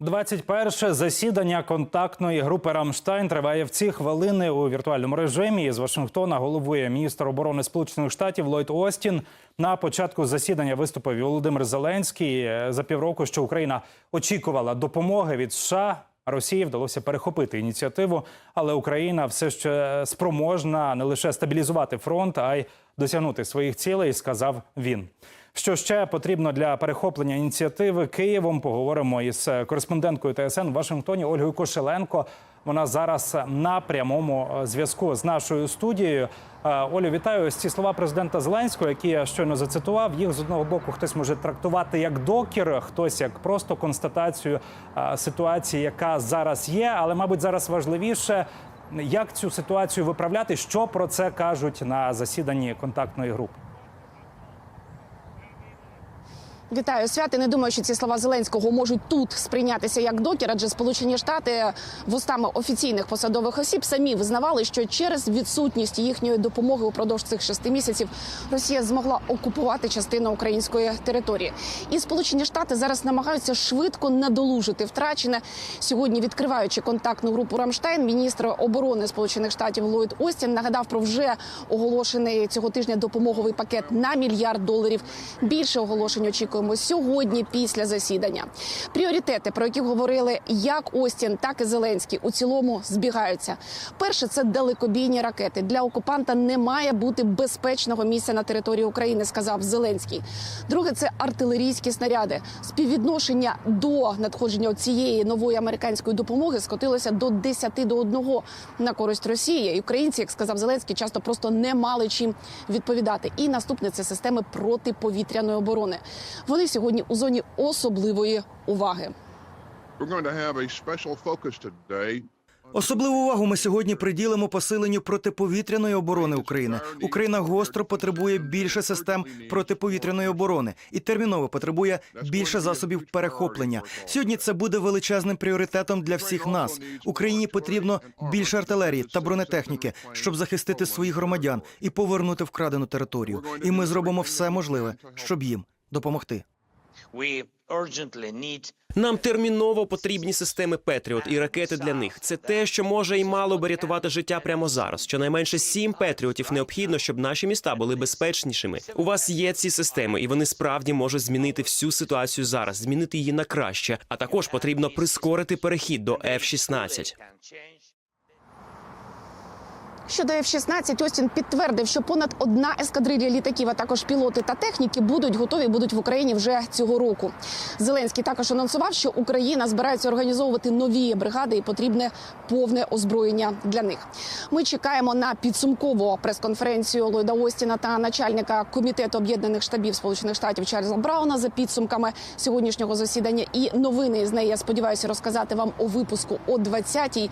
21 засідання контактної групи Рамштайн триває в ці хвилини у віртуальному режимі. З Вашингтона головує міністр оборони Сполучених Штатів Ллойд Остін. На початку засідання виступив Володимир Зеленський за півроку, що Україна очікувала допомоги від США. Росії вдалося перехопити ініціативу, але Україна все ще спроможна не лише стабілізувати фронт, а й досягнути своїх цілей, сказав він. Що ще потрібно для перехоплення ініціативи Києвом? Поговоримо із кореспонденткою ТСН в Вашингтоні Ольгою Кошеленко. Вона зараз на прямому е, зв'язку з нашою студією. Е, Олю, вітаю. Ці слова президента Зеленського, які я щойно зацитував. Їх з одного боку хтось може трактувати як докір, хтось як просто констатацію е, ситуації, яка зараз є. Але, мабуть, зараз важливіше, як цю ситуацію виправляти, що про це кажуть на засіданні контактної групи. Вітаю святи. Не думаю, що ці слова Зеленського можуть тут сприйнятися як докір, адже Сполучені Штати вустами офіційних посадових осіб самі визнавали, що через відсутність їхньої допомоги упродовж цих шести місяців Росія змогла окупувати частину української території. І Сполучені Штати зараз намагаються швидко надолужити втрачене. Сьогодні, відкриваючи контактну групу Рамштайн, міністр оборони Сполучених Штатів Ллойд Остін нагадав про вже оголошений цього тижня допомоговий пакет на мільярд доларів. Більше оголошень очікуємо сьогодні після засідання. Пріоритети, про які говорили як Остін, так і Зеленський, у цілому збігаються. Перше це далекобійні ракети. Для окупанта не має бути безпечного місця на території України, сказав Зеленський. Друге це артилерійські снаряди. Співвідношення до надходження цієї нової американської допомоги скотилося до 10 до 1 на користь Росії. І українці, як сказав Зеленський, часто просто не мали чим відповідати. І наступне це системи протиповітряної оборони. Вони сьогодні у зоні особливої уваги. Особливу увагу ми сьогодні приділимо посиленню протиповітряної оборони України. Україна гостро потребує більше систем протиповітряної оборони і терміново потребує більше засобів перехоплення. Сьогодні це буде величезним пріоритетом для всіх нас. Україні потрібно більше артилерії та бронетехніки, щоб захистити своїх громадян і повернути вкрадену територію. І ми зробимо все можливе, щоб їм допомогти. We Нам терміново потрібні системи Петріот і ракети для них. Це те, що може і мало би рятувати життя прямо зараз. Щонайменше сім Петріотів необхідно, щоб наші міста були безпечнішими. У вас є ці системи, і вони справді можуть змінити всю ситуацію зараз, змінити її на краще. А також потрібно прискорити перехід до F-16. Щодо F-16, Остін підтвердив, що понад одна ескадрилья літаків, а також пілоти та техніки будуть готові будуть в Україні вже цього року. Зеленський також анонсував, що Україна збирається організовувати нові бригади і потрібне повне озброєння для них. Ми чекаємо на підсумкову прес-конференцію Ллойда Остіна та начальника комітету об'єднаних штабів Сполучених Штатів Чарльза Брауна за підсумками сьогоднішнього засідання. І новини з неї я сподіваюся розказати вам у випуску о 20-й.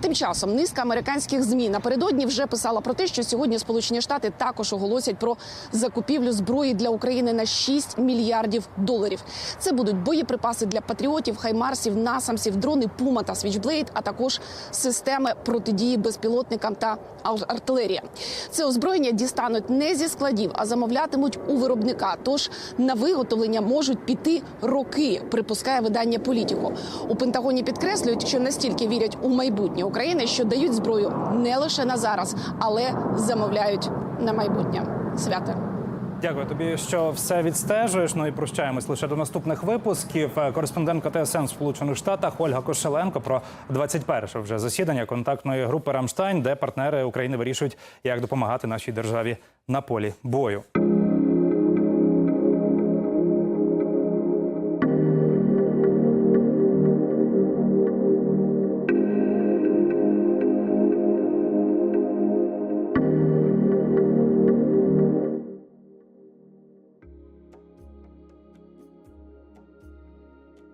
Тим часом низка американських змі напередодні вже писала про те, що сьогодні Сполучені Штати також оголосять про закупівлю зброї для України на 6 мільярдів доларів. Це будуть боєприпаси для патріотів, хаймарсів, насамсів, дрони Пума та Свічблейд, а також системи протидії безпілотникам та ар- артилерія. Це озброєння дістануть не зі складів, а замовлятимуть у виробника. Тож на виготовлення можуть піти роки, припускає видання політико. У Пентагоні підкреслюють, що настільки вірять у майбутнє України, що дають зброю не лише на зараз, але замовляють на майбутнє. свято. Дякую тобі, що все відстежуєш. Ну і прощаємось лише до наступних випусків. Е, Кореспондентка ТСН в Сполучених Штатах Ольга Кошеленко про 21-ше вже засідання контактної групи Рамштайн, де партнери України вирішують, як допомагати нашій державі на полі бою.